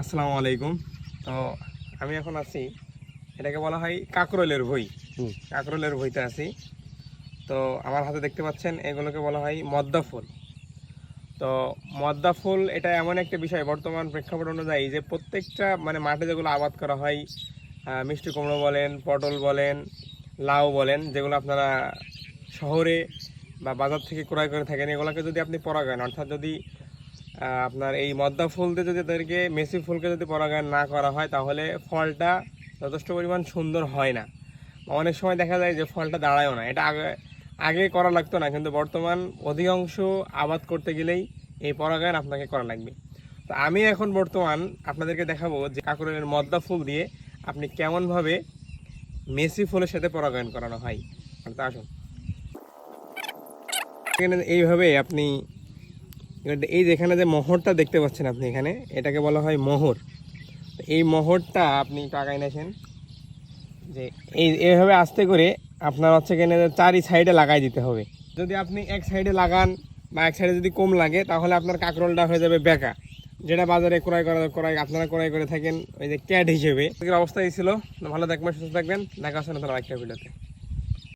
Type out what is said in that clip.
আসসালামু আলাইকুম। তো আমি এখন আছি এটাকে বলা হয় কাকরোলের ভই। কাকরোলের ভইতে আছি। তো আমার হাতে দেখতে পাচ্ছেন এগুলোকে বলা হয় মদ্দা ফুল। তো মদ্দা ফুল এটা এমন একটা বিষয় বর্তমান প্রেক্ষাপট অনুযায়ী যে প্রত্যেকটা মানে মাঠে যেগুলো আবাদ করা হয় মিষ্টি কুমড়ো বলেন পটল বলেন লাউ বলেন যেগুলো আপনারা শহরে বা বাজার থেকে ক্রয় করে থাকেন এগুলোকে যদি আপনি পরাগায়ন অর্থাৎ যদি আপনার এই মদ্দা ফুল দিয়ে যদি তাদেরকে মেসি ফুলকে যদি পরাগায়ন না করা হয়, তাহলে ফলটা যথেষ্ট পরিমাণ সুন্দর হয় না। অনেক সময় দেখা যায় যে ফলটা দাঁড়ায়ও না। এটা আগে আগে করা লাগতো না, কিন্তু বর্তমান অধিকাংশ আবাদ করতে গেলেই এই পরাগায়ন আপনাকে করা লাগবে। তো আমি এখন বর্তমান আপনাদেরকে দেখাবো যে কাকুরের মদ্দা ফুল দিয়ে আপনি কেমনভাবে মেসি ফুলের সাথে পরাগায়ন করানো হয়। তো আসুন। এইভাবে আপনি এই যেখানে যে মোহরটা দেখতে পাচ্ছেন আপনি এখানে, এটাকে বলা হয় মোহর। এই মোহরটা আপনি টাকায় নেছেন যে এই এইভাবে আস্তে করে আপনার হচ্ছে এখানে চারি সাইডে লাগাই দিতে হবে। যদি আপনি এক সাইডে লাগান বা এক সাইডে যদি কম লাগে, তাহলে আপনার কাকরোলটা হয়ে যাবে বেকা। যেটা বাজারে ক্রয় করা ক্রয় আপনারা ক্রয় করে থাকেন ওই যে ক্যাট হিসেবে। অবস্থা এই ছিল। ভালো থাকবেন, সুস্থ থাকবেন। দেখা হচ্ছে নতুন আরেকটা ভিডিওতে।